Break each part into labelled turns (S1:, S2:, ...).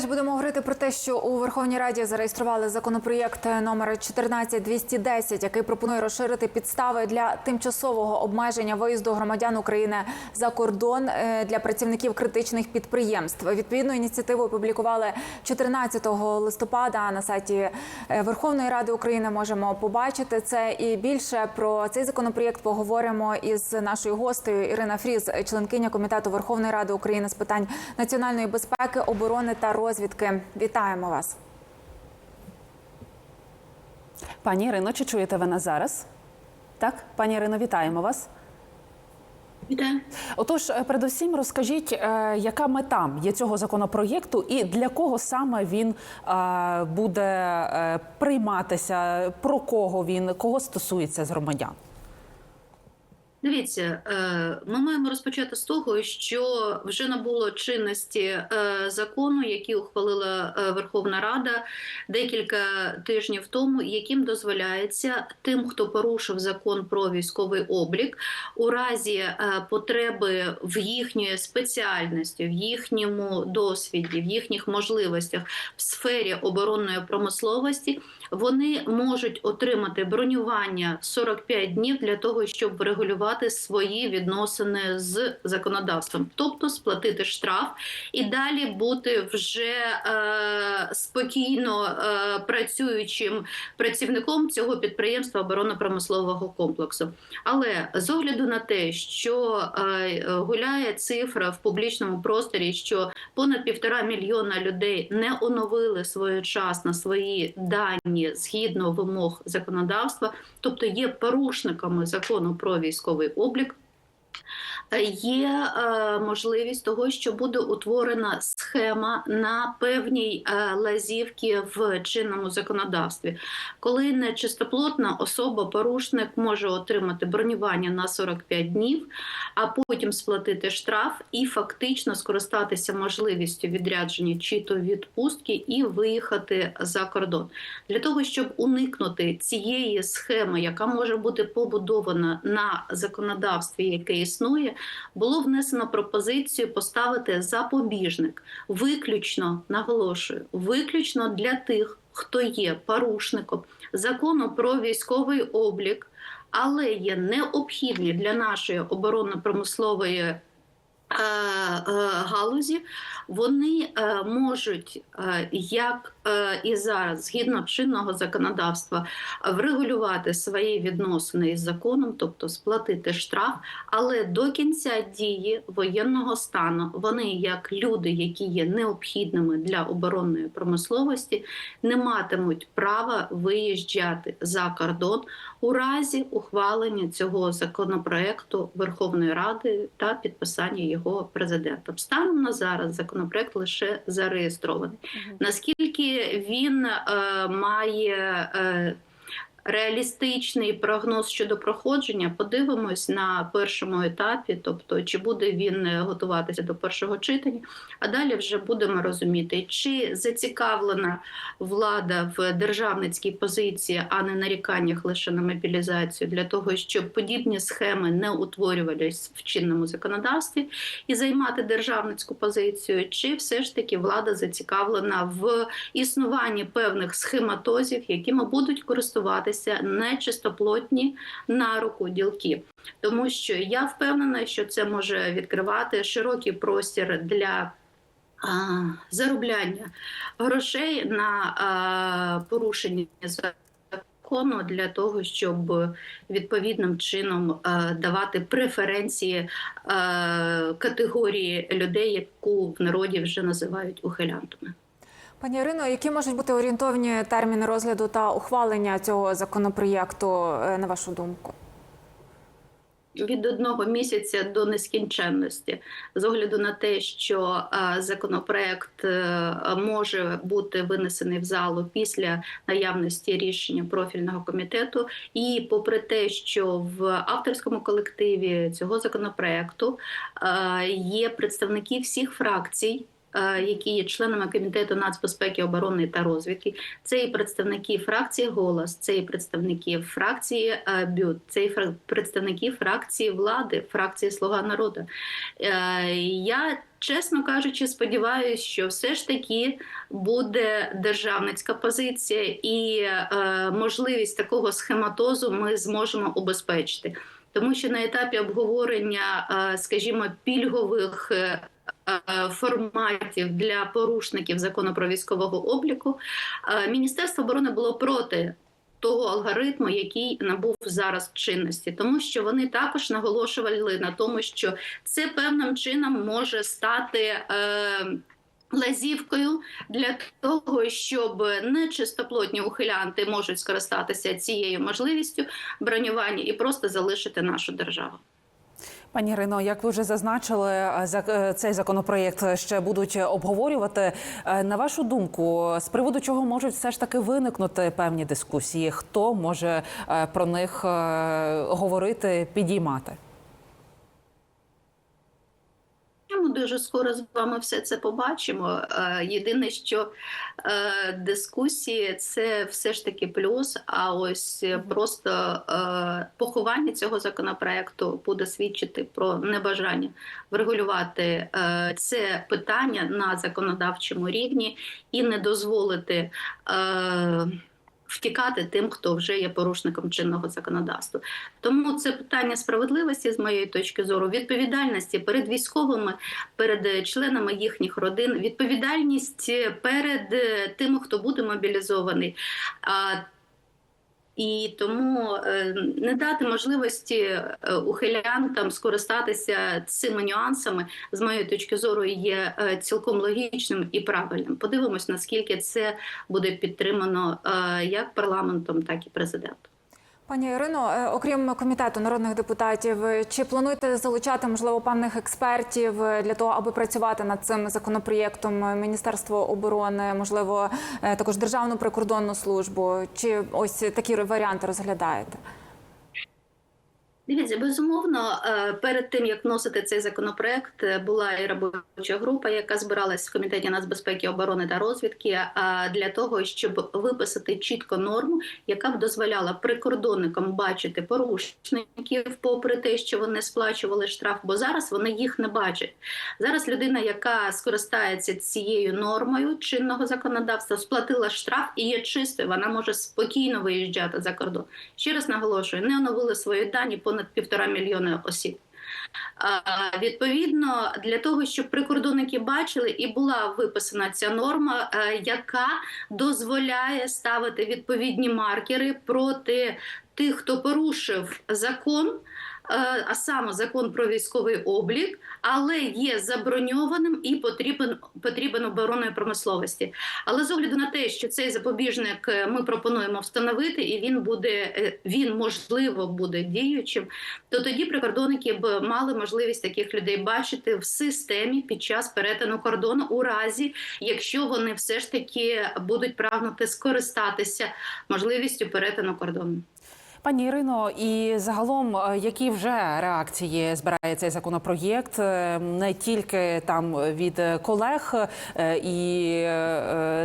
S1: Далі будемо говорити про те, що у Верховній Раді зареєстрували законопроєкт номер 14210, який пропонує розширити підстави для тимчасового обмеження виїзду громадян України за кордон е, для працівників критичних підприємств. Відповідну ініціативу опублікували 14 листопада на сайті е, Верховної Ради України. Можемо побачити це і більше про цей законопроєкт поговоримо із нашою гостею Ірина Фріз, членкиня комітету Верховної Ради України з питань національної безпеки, оборони та розвідки. Вітаємо вас.
S2: Пані Ірино, чи чуєте ви нас зараз? Так, пані Ірино, вітаємо вас.
S3: Вітаю.
S2: Отож, е, передусім розкажіть, е, яка мета є цього законопроєкту і для кого саме він е, буде прийматися, про кого він, кого стосується з громадян?
S3: Дивіться, е, ми маємо розпочати з того, що вже набуло чинності е, закону, який ухвалила е, Верховна Рада декілька тижнів тому, яким дозволяється тим, хто порушив закон про військовий облік, у разі потреби в їхньої спеціальності, в їхньому досвіді, в їхніх можливостях в сфері оборонної промисловості, вони можуть отримати бронювання 45 днів для того, щоб врегулювати свої відносини з законодавством, тобто сплатити штраф і далі бути вже е, спокійно е, працюючим працівником цього підприємства оборонно-промислового комплексу. Але з огляду на те, що е, гуляє цифра в публічному просторі, що понад півтора мільйона людей не оновили своєчасно свої дані згідно вимог законодавства, тобто є порушниками закону про військовий облік. Є е, можливість того, що буде утворена схема на певній е, лазівці в чинному законодавстві, коли нечистоплотна особа, порушник може отримати бронювання на 45 днів, а потім сплатити штраф і фактично скористатися можливістю відрядження чи то відпустки і виїхати за кордон. Для того, щоб уникнути цієї схеми, яка може бути побудована на законодавстві, яке існує було внесено пропозицію поставити запобіжник, виключно наголошую, виключно для тих, хто є порушником закону про військовий облік, але є необхідні для нашої оборонно-промислової. Галузі вони можуть як і зараз, згідно чинного законодавства, врегулювати свої відносини із законом, тобто сплатити штраф. Але до кінця дії воєнного стану вони, як люди, які є необхідними для оборонної промисловості, не матимуть права виїжджати за кордон у разі ухвалення цього законопроекту Верховної Ради та підписання його президентом. Станом на зараз законопроект лише зареєстрований. Наскільки він е, має е, реалістичний прогноз щодо проходження, подивимось на першому етапі, тобто чи буде він готуватися до першого читання, а далі вже будемо розуміти, чи зацікавлена влада в державницькій позиції, а не наріканнях лише на мобілізацію, для того, щоб подібні схеми не утворювались в чинному законодавстві і займати державницьку позицію, чи все ж таки влада зацікавлена в існуванні певних схематозів, якими будуть користуватися нечистоплотні на руку ділки, тому що я впевнена, що це може відкривати широкий простір для. Заробляння грошей на порушення закону для того, щоб відповідним чином давати преференції категорії людей, яку в народі вже називають ухилянтами.
S1: Пані Ірино, які можуть бути орієнтовні терміни розгляду та ухвалення цього законопроєкту, на вашу думку?
S3: Від одного місяця до нескінченності, з огляду на те, що законопроект може бути винесений в залу після наявності рішення профільного комітету, і попри те, що в авторському колективі цього законопроекту є представники всіх фракцій е, які є членами комітету нацбезпеки, оборони та розвідки. Це і представники фракції Голос, це і представники фракції е, БЮТ, це і представники фракції влади, фракції Слуга народу. Е, Я чесно кажучи, сподіваюся, що все ж таки буде державницька позиція і е, можливість такого схематозу ми зможемо убезпечити. Тому що на етапі обговорення, е, скажімо, пільгових е, е, форматів для порушників закону про військового обліку, е, Міністерство оборони було проти. Того алгоритму, який набув зараз чинності, тому що вони також наголошували на тому, що це певним чином може стати е, лазівкою для того, щоб нечистоплотні ухилянти можуть скористатися цією можливістю бронювання і просто залишити нашу державу.
S2: Пані Ірино, як ви вже зазначили, е, е, цей законопроєкт ще будуть обговорювати. Е, На вашу думку, з приводу чого можуть все ж таки виникнути певні дискусії? Хто може про них говорити, підіймати?
S3: Ми дуже скоро з вами все це побачимо. Е, Єдине, що е, дискусії це все ж таки плюс. А ось е, просто поховання цього законопроекту буде свідчити про небажання врегулювати це питання на законодавчому рівні і не дозволити. Е, Втікати тим, хто вже є порушником чинного законодавства, тому це питання справедливості з моєї точки зору, відповідальності перед військовими, перед членами їхніх родин, відповідальність перед е, тими, хто буде мобілізований. І тому е, не дати можливості ухилянкам ухилянтам скористатися цими нюансами, з моєї точки зору, є е, цілком логічним і правильним. Подивимось, наскільки це буде підтримано е, як парламентом, так і президентом.
S1: Пані Ірино, е, окрім комітету народних депутатів, чи плануєте залучати можливо певних експертів е, для того, аби працювати над цим законопроєктом Міністерство оборони, можливо, е, також Державну прикордонну службу? Чи ось такі варіанти розглядаєте?
S3: Дивіться, безумовно, е, перед тим як вносити цей законопроект, е, була і робоча група, яка збиралась в комітеті нацбезпеки, оборони та розвідки, а для того, щоб виписати чітко норму, яка б дозволяла прикордонникам бачити порушників, попри те, що вони сплачували штраф, бо зараз вони їх не бачать. Зараз людина, яка скористається цією нормою чинного законодавства, сплатила штраф і є чистою. Вона може спокійно виїжджати за кордон. Ще раз наголошую, не оновили свої дані понад півтора мільйона осіб. Відповідно, для того, щоб прикордонники бачили, і була виписана ця норма, е, яка дозволяє ставити відповідні маркери проти тих, хто порушив закон, а саме закон про військовий облік, але є заброньованим і потрібен потрібен оборонної промисловості. Але з огляду на те, що цей запобіжник е, ми пропонуємо встановити, і він буде е, він можливо буде діючим, то тоді прикордонники б мали можливість таких людей бачити в системі під час перетину кордону, у разі якщо вони все ж таки будуть прагнути скористатися можливістю перетину кордону.
S2: Пані Ірино, і загалом, е, які вже реакції збирає цей законопроєкт, е, не тільки там від колег е, і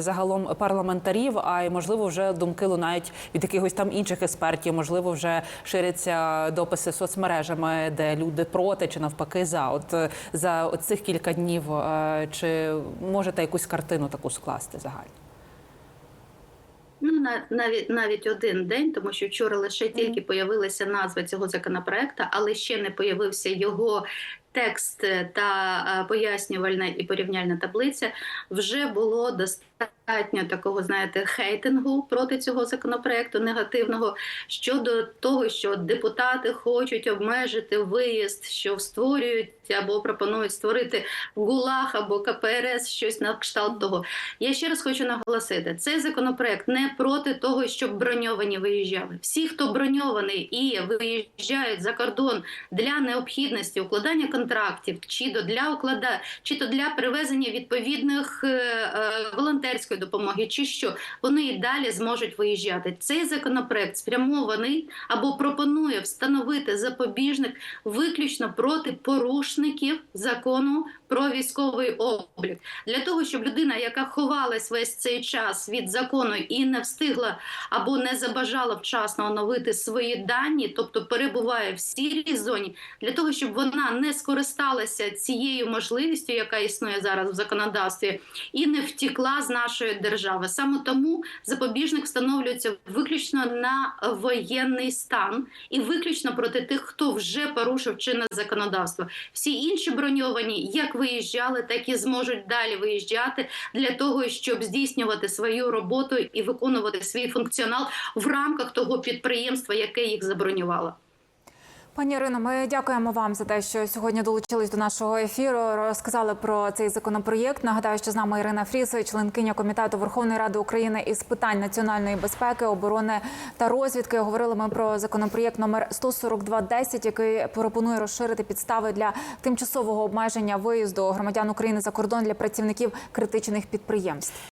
S2: загалом парламентарів, а й можливо вже думки лунають від якихось там інших експертів. Можливо, вже ширяться дописи соцмережами, де люди проти чи навпаки за. От за цих кілька днів чи можете якусь картину таку скласти загально?
S3: Ну на навіть навіть один день, тому що вчора лише тільки появилася назва цього законопроекту, але ще не появився його текст та е, пояснювальна і порівняльна таблиця. Вже було достатньо такого, знаєте, хейтингу проти цього законопроекту негативного щодо того, що депутати хочуть обмежити виїзд, що створюють або пропонують створити ГУЛАГ або КПРС, щось на кшталт того. Я ще раз хочу наголосити: цей законопроект не проти того, щоб броньовані виїжджали. Всі, хто броньований і виїжджають за кордон для необхідності укладання контрактів, чи до для уклада, чи то для привезення відповідних е, е, волонтерської допомоги, чи що вони і далі зможуть виїжджати. Цей законопроект спрямований або пропонує встановити запобіжник виключно проти порушників закону про військовий облік для того, щоб людина, яка ховалась весь цей час від закону і не встигла або не забажала вчасно оновити свої дані, тобто перебуває в сірій зоні, для того, щоб вона не скористалася цією можливістю, яка існує зараз в законодавстві, і не втікла з нашої держави. Саме тому запобіжник встановлюється виключно на воєнний стан і виключно проти тих, хто вже порушив чинне законодавство. Всі інші броньовані як виїжджали, так і зможуть далі виїжджати для того, щоб здійснювати свою роботу і виконувати свій функціонал в рамках того підприємства, яке їх забронювало.
S1: Пані Ірино, ми дякуємо вам за те, що сьогодні долучились до нашого ефіру. Розказали про цей законопроєкт. Нагадаю, що з нами Ірина Фріс, членкиня комітету Верховної Ради України із питань національної безпеки, оборони та розвідки. Говорили ми про законопроєкт номер 14210, який пропонує розширити підстави для тимчасового обмеження виїзду громадян України за кордон для працівників критичних підприємств.